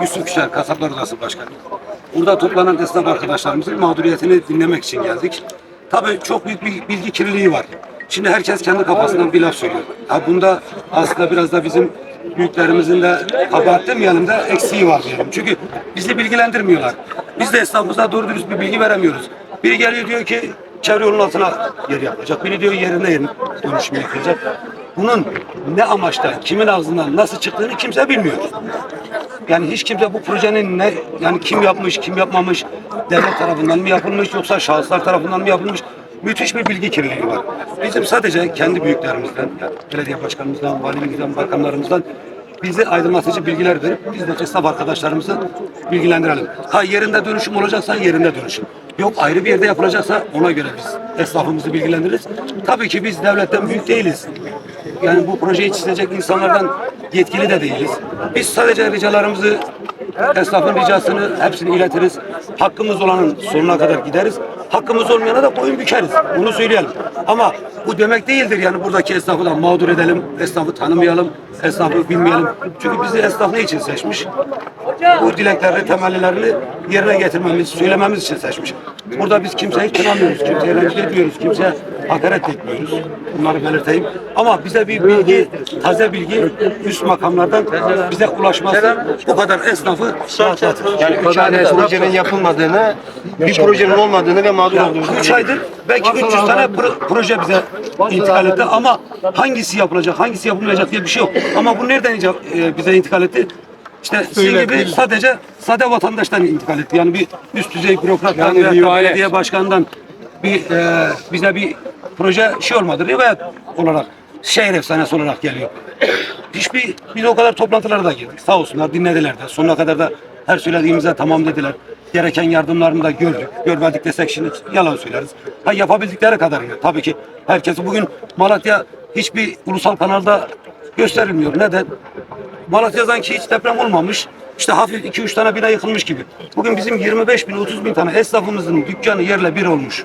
Yusuf Kişer, Kasaplar Odası Başkanı. Burada toplanan esnaf arkadaşlarımızın mağduriyetini dinlemek için geldik. Tabii çok büyük bir bilgi kirliliği var. Şimdi herkes kendi kafasından bir laf söylüyor. Ha bunda aslında biraz da bizim büyüklerimizin de kabahat demeyelim de eksiği var diyelim. Çünkü bizi bilgilendirmiyorlar. Biz de esnafımıza doğru dürüst bir bilgi veremiyoruz. Biri geliyor diyor ki çevre yolun altına yer yapılacak. Biri diyor yerine yer dönüşümü yapılacak. Bunun ne amaçla, kimin ağzından nasıl çıktığını kimse bilmiyor. Yani hiç kimse bu projenin ne yani kim yapmış, kim yapmamış, devlet tarafından mı yapılmış yoksa şahıslar tarafından mı yapılmış? Müthiş bir bilgi kirliliği var. Bizim sadece kendi büyüklerimizden, yani belediye başkanımızdan, valimizden, bakanlarımızdan bize aydınlatıcı bilgiler verip biz de esnaf arkadaşlarımızı bilgilendirelim. Ha yerinde dönüşüm olacaksa yerinde dönüşüm. Yok ayrı bir yerde yapılacaksa ona göre biz esnafımızı bilgilendiririz. Tabii ki biz devletten büyük değiliz. Yani bu projeyi çizecek insanlardan yetkili de değiliz. Biz sadece ricalarımızı, esnafın ricasını hepsini iletiriz. Hakkımız olanın sonuna kadar gideriz. Hakkımız olmayana da boyun bükeriz. Bunu söyleyelim. Ama bu demek değildir yani buradaki esnafı da mağdur edelim, esnafı tanımayalım, esnafı bilmeyelim. Çünkü bizi esnaf ne için seçmiş? Bu dileklerini, temellilerini yerine getirmemiz, söylememiz için seçmiş. Burada biz kimseyi kınamıyoruz, kimseye rencide etmiyoruz, kimseye hakaret etmiyoruz. Bunları belirteyim. Ama bize bir bilgi, taze bilgi üst makamlardan bize ulaşması bu kadar esnafı rahatlatır. Yani üç aydır projenin yapılmadığını, bir projenin olmadığını ve mağdur olduğumuzu 3 aydır belki 300 tane pro- proje bize intikal etti ama hangisi yapılacak, hangisi yapılmayacak diye bir şey yok. Ama bu nereden e, bize intikal etti? İşte sizin gibi sadece sade vatandaştan intikal etti. Yani bir üst düzey bürokrattan Yani veya belediye başkanından bir e, bize bir proje şey olmadı. Rivayet olarak şehir efsanesi olarak geliyor. Hiçbir biz o kadar toplantılara da girdik. Sağ olsunlar dinlediler de. Sonuna kadar da her söylediğimize tamam dediler. Gereken yardımlarını da gördük. Görmedik desek şimdi yalan söyleriz. Ha yapabildikleri kadarıyla. Tabii ki herkesi bugün Malatya hiçbir ulusal kanalda gösterilmiyor. Neden? Malatya sanki hiç deprem olmamış. İşte hafif 2-3 tane bina yıkılmış gibi. Bugün bizim 25 bin 30 bin tane esnafımızın dükkanı yerle bir olmuş.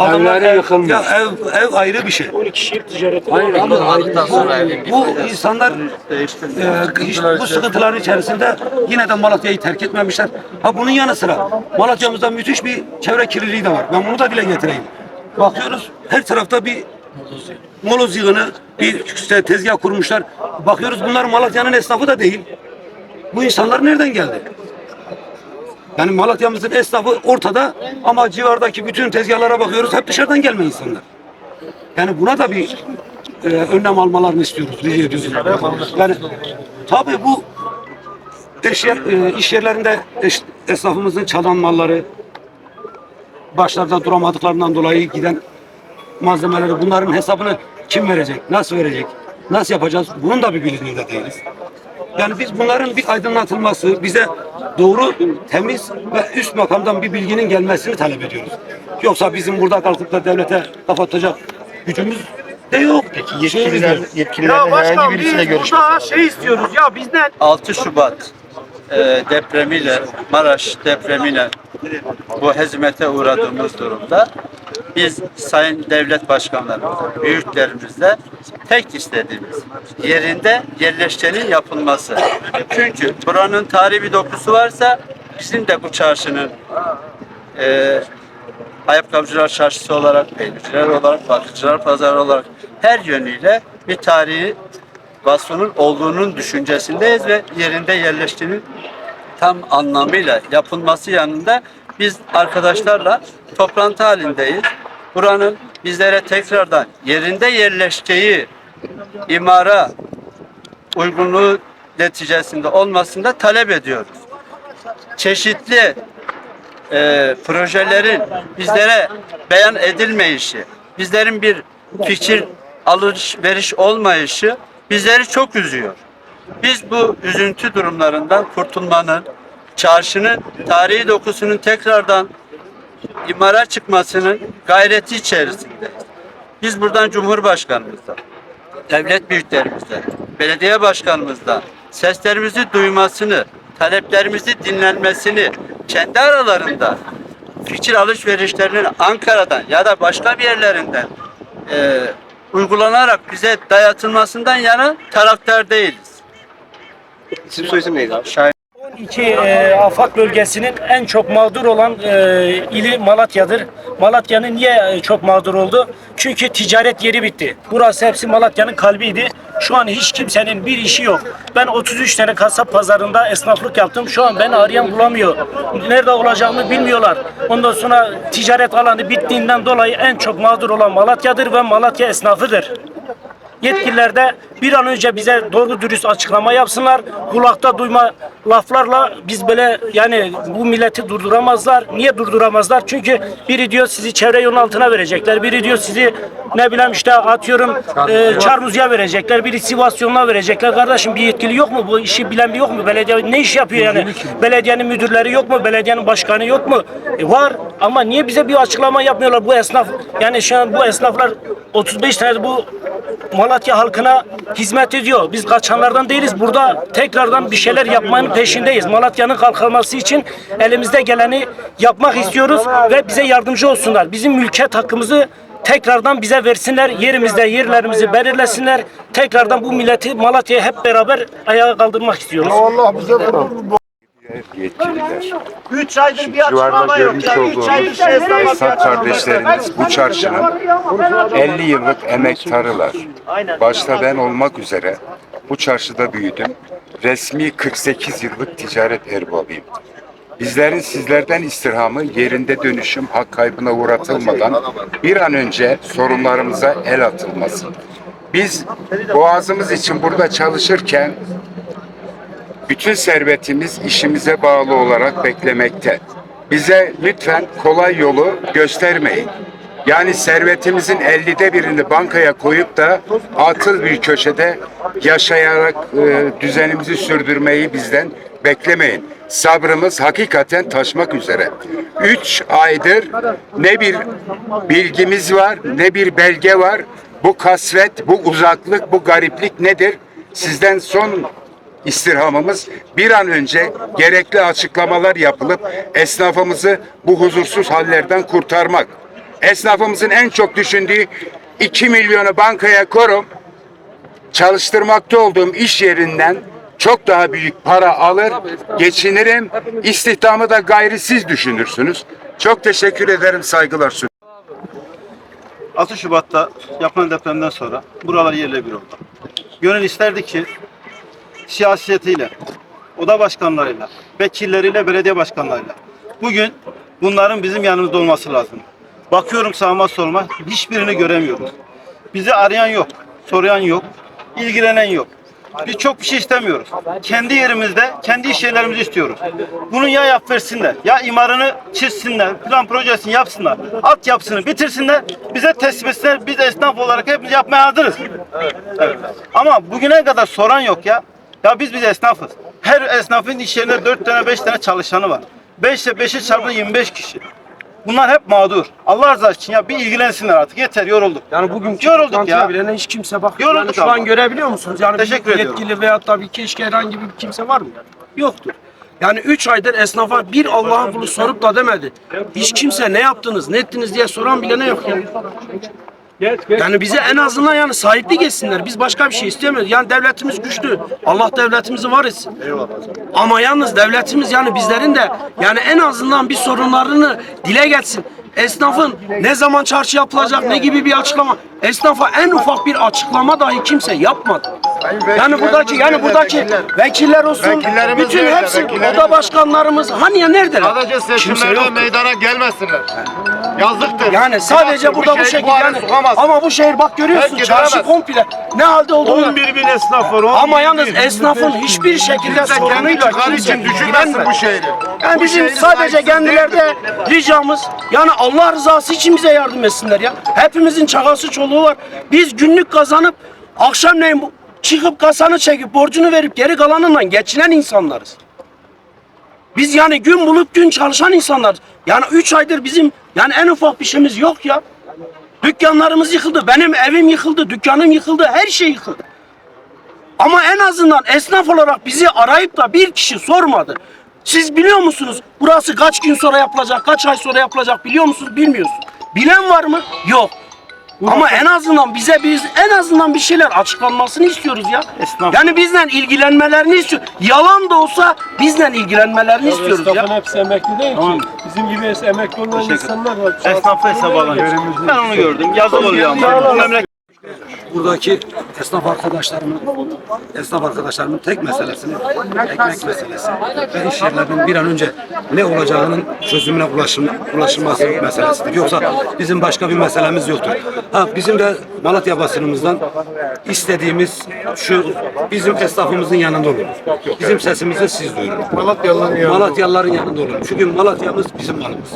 Evleri ev- yıkılmış. Ya ev, ev ayrı bir şey. Bu, bu insanlar e, hiç bu sıkıntıların içerisinde yine de Malatya'yı terk etmemişler. Ha bunun yanı sıra Malatya'mızda müthiş bir çevre kirliliği de var. Ben bunu da dile getireyim. Bakıyoruz her tarafta bir moloz yığını, bir işte tezgah kurmuşlar. Bakıyoruz bunlar Malatya'nın esnafı da değil. Bu insanlar nereden geldi? Yani Malatya'mızın esnafı ortada ama civardaki bütün tezgahlara bakıyoruz hep dışarıdan gelme insanlar. Yani buna da bir e, önlem almalarını istiyoruz, rica ediyoruz. Yani tabii bu iş, yer, e, iş yerlerinde eş- esnafımızın çalan malları, başlarda duramadıklarından dolayı giden malzemeleri bunların hesabını kim verecek, nasıl verecek, nasıl yapacağız bunun da bir bilincinde değiliz. Yani biz bunların bir aydınlatılması, bize doğru, temiz ve üst makamdan bir bilginin gelmesini talep ediyoruz. Yoksa bizim burada kalkıp da devlete kapatacak gücümüz de yok. Peki yetkililer, yetkililerden herhangi birisiyle görüşmek. burada şey istiyoruz ya bizden 6 Şubat e, depremiyle, Maraş depremiyle bu hezimete uğradığımız durumda biz sayın devlet başkanlarımızla, büyüklerimizle tek istediğimiz yerinde yerleşkenin yapılması. Çünkü buranın tarihi dokusu varsa bizim de bu çarşının e, ayakkabıcılar çarşısı olarak, peynirciler olarak, bakıcılar pazarı olarak her yönüyle bir tarihi vasfının olduğunun düşüncesindeyiz ve yerinde yerleştiğinin tam anlamıyla yapılması yanında biz arkadaşlarla toplantı halindeyiz. Buranın bizlere tekrardan yerinde yerleşkeyi imara uygunluğu neticesinde olmasını da talep ediyoruz. Çeşitli e, projelerin bizlere beyan edilmeyişi, bizlerin bir fikir alışveriş olmayışı bizleri çok üzüyor. Biz bu üzüntü durumlarından kurtulmanın, çarşının tarihi dokusunun tekrardan imara çıkmasının gayreti içerisindeyiz. Biz buradan Cumhurbaşkanımızdan, devlet büyüklerimizden, belediye başkanımızdan seslerimizi duymasını, taleplerimizi dinlenmesini, kendi aralarında fikir alışverişlerinin Ankara'dan ya da başka bir yerlerinden e, uygulanarak bize dayatılmasından yana taraftar değiliz. İsim soyisim neydi abi? Şahin 12 e, afat bölgesinin en çok mağdur olan e, ili Malatya'dır. Malatya'nın niye e, çok mağdur oldu? Çünkü ticaret yeri bitti. Burası hepsi Malatya'nın kalbiydi. Şu an hiç kimsenin bir işi yok. Ben 33 tane kasap pazarında esnaflık yaptım. Şu an beni arayan bulamıyor. Nerede olacağımı bilmiyorlar. Ondan sonra ticaret alanı bittiğinden dolayı en çok mağdur olan Malatya'dır ve Malatya esnafıdır. Yetkililer de bir an önce bize doğru dürüst açıklama yapsınlar. Kulakta duyma laflarla biz böyle yani bu milleti durduramazlar. Niye durduramazlar? Çünkü biri diyor sizi çevre yolun altına verecekler. Biri diyor sizi ne bileyim işte atıyorum e, Çarmıhı'ya verecekler. Biri Sivas yoluna verecekler. Kardeşim bir yetkili yok mu? Bu işi bilen bir yok mu? Belediye ne iş yapıyor yani? Belediyenin müdürleri yok mu? Belediyenin başkanı yok mu? E, var ama niye bize bir açıklama yapmıyorlar bu esnaf? Yani şu an bu esnaflar 35 tane bu Malatya halkına hizmet ediyor. Biz kaçanlardan değiliz. Burada tekrardan bir şeyler yapmanın peşindeyiz. Malatya'nın kalkınması için elimizde geleni yapmak istiyoruz ve bize yardımcı olsunlar. Bizim mülkiyet hakkımızı tekrardan bize versinler. Yerimizde yerlerimizi belirlesinler. Tekrardan bu milleti Malatya'ya hep beraber ayağa kaldırmak istiyoruz. Yetkililer. 3 aydır bir Civarda görmüş olduğumuz esnaf kardeşlerimiz bu çarşının 50 yıllık emektarılar. Başta ben olmak üzere bu çarşıda büyüdüm. Resmi 48 yıllık ticaret erbabıyım. Bizlerin sizlerden istirhamı yerinde dönüşüm hak kaybına uğratılmadan bir an önce sorunlarımıza el atılması. Biz boğazımız için burada çalışırken bütün servetimiz işimize bağlı olarak beklemekte. Bize lütfen kolay yolu göstermeyin. Yani servetimizin 50'de birini bankaya koyup da atıl bir köşede yaşayarak e, düzenimizi sürdürmeyi bizden beklemeyin. Sabrımız hakikaten taşmak üzere. Üç aydır ne bir bilgimiz var ne bir belge var. Bu kasvet, bu uzaklık, bu gariplik nedir? Sizden son istirhamımız bir an önce gerekli açıklamalar yapılıp esnafımızı bu huzursuz hallerden kurtarmak. Esnafımızın en çok düşündüğü 2 milyonu bankaya korum, çalıştırmakta olduğum iş yerinden çok daha büyük para alır, geçinirim, istihdamı da gayri siz düşünürsünüz. Çok teşekkür ederim, saygılar sunuyorum. 6 Şubat'ta yapılan depremden sonra buralar yerle bir oldu. Gönül isterdi ki siyasetiyle, oda başkanlarıyla, vekilleriyle, belediye başkanlarıyla bugün bunların bizim yanımızda olması lazım. Bakıyorum sağıma soluma hiçbirini göremiyoruz. Bizi arayan yok, sorayan yok, ilgilenen yok. Biz çok bir şey istemiyoruz. Kendi yerimizde, kendi iş yerlerimizi istiyoruz. Bunu ya yap versinler, ya imarını çizsinler, plan projesini yapsınlar, altyapısını bitirsinler, bize teslim etsinler. Biz esnaf olarak hepimiz yapmaya hazırız. Evet. Ama bugüne kadar soran yok ya. Ya biz biz esnafız. Her esnafın iş yerinde 4 tane 5 tane çalışanı var. 5 ile 5'e çarpı 25 kişi. Bunlar hep mağdur. Allah rızası için ya bir ilgilensinler artık. Yeter yorulduk. Yani bugünkü Yorulduk ya. bile hiç kimse bak. Yorulduk yani şu ama. an görebiliyor musunuz? Yani Teşekkür bir ediyorum. yetkili veyahut da bir keşke herhangi bir kimse var mı? Yani? Yoktur. Yani 3 aydır esnafa bir Allah'ın kulu sorup da demedi. Hiç kimse ne yaptınız, ne ettiniz diye soran bile ne yok yani. Yani bize en azından yani sahiplik etsinler. Biz başka bir şey istemiyoruz. Yani devletimiz güçlü. Allah devletimizi var etsin. Ama yalnız devletimiz yani bizlerin de yani en azından bir sorunlarını dile gelsin. Esnafın ne zaman çarşı yapılacak ne gibi bir açıklama. Esnafa en ufak bir açıklama dahi kimse yapmadı. Yani buradaki yani buradaki vekiller olsun, bütün hepsi oda başkanlarımız hani ya neredeler? Sadece Kimse seçimlerde yok. meydana gelmesinler. Yazıktır. Yani sadece Bu burada bu şehri şekilde yani sokamaz. ama bu şehir bak görüyorsun Belki çarşı komple ne halde olduğunu 11 bin esnaf var. ama yalnız esnafın hiçbir şekilde sorunuyla için ilgilenmedi. bu şehri. Yani Bu bizim sadece kendilerde ricamız yani Allah rızası için bize yardım etsinler ya. Hepimizin çakası çoluğu var. Biz günlük kazanıp akşamleyin bu- çıkıp kasanı çekip borcunu verip geri kalanından geçinen insanlarız. Biz yani gün bulup gün çalışan insanlarız. Yani üç aydır bizim yani en ufak bir şeyimiz yok ya. Dükkanlarımız yıkıldı. Benim evim yıkıldı. Dükkanım yıkıldı. Her şey yıkıldı. Ama en azından esnaf olarak bizi arayıp da bir kişi sormadı. Siz biliyor musunuz burası kaç gün sonra yapılacak, kaç ay sonra yapılacak biliyor musunuz? Bilmiyorsunuz. Bilen var mı? Yok. Ama en azından bize biz en azından bir şeyler açıklanmasını istiyoruz ya. Esnaf- Yani bizden ilgilenmelerini istiyoruz. Yalan da olsa bizden ilgilenmelerini istiyoruz Esnafın ya. hepsi emekli değil Tamam. ki. Bizim gibi es- emekli olmayan insanlar var. Esnafla hesap alınıyor. Ben onu gördüm. Yazık oluyor ama. Bu memleket buradaki esnaf arkadaşlarımın esnaf arkadaşlarımın tek meselesini ekmek meselesi ve iş yerlerinin bir an önce ne olacağının çözümüne ulaşım, ulaşılması meselesidir. Yoksa bizim başka bir meselemiz yoktur. Ha bizim de Malatya basınımızdan istediğimiz şu bizim esnafımızın yanında olun. Bizim sesimizi siz duyurun. Malatyalıların yanında. Malatyalıların yanında olun. Çünkü Malatya'mız bizim malımız.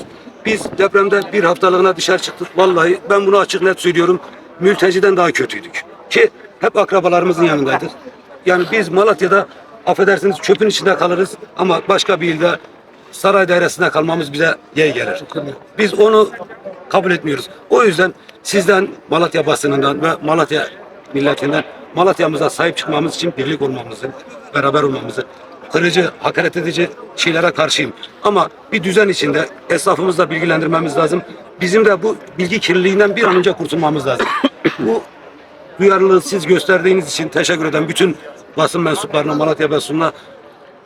Biz depremde bir haftalığına dışarı çıktık. Vallahi ben bunu açık net söylüyorum. Mülteciden daha kötüydük. Ki hep akrabalarımızın yanındaydık. Yani biz Malatya'da affedersiniz çöpün içinde kalırız ama başka bir ilde saray dairesinde kalmamız bize yey gelir. Biz onu kabul etmiyoruz. O yüzden sizden Malatya basınından ve Malatya milletinden Malatya'mıza sahip çıkmamız için birlik olmamızı, beraber olmamızı, kırıcı, hakaret edici şeylere karşıyım. Ama bir düzen içinde esnafımızı da bilgilendirmemiz lazım. Bizim de bu bilgi kirliliğinden bir an önce kurtulmamız lazım. Bu duyarlılığı siz gösterdiğiniz için teşekkür ederim. Bütün basın mensuplarına, Malatya basınına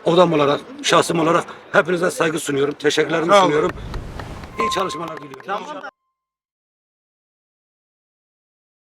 odam olarak, şahsım olarak hepinize saygı sunuyorum. Teşekkürlerimi sunuyorum. İyi çalışmalar diliyorum.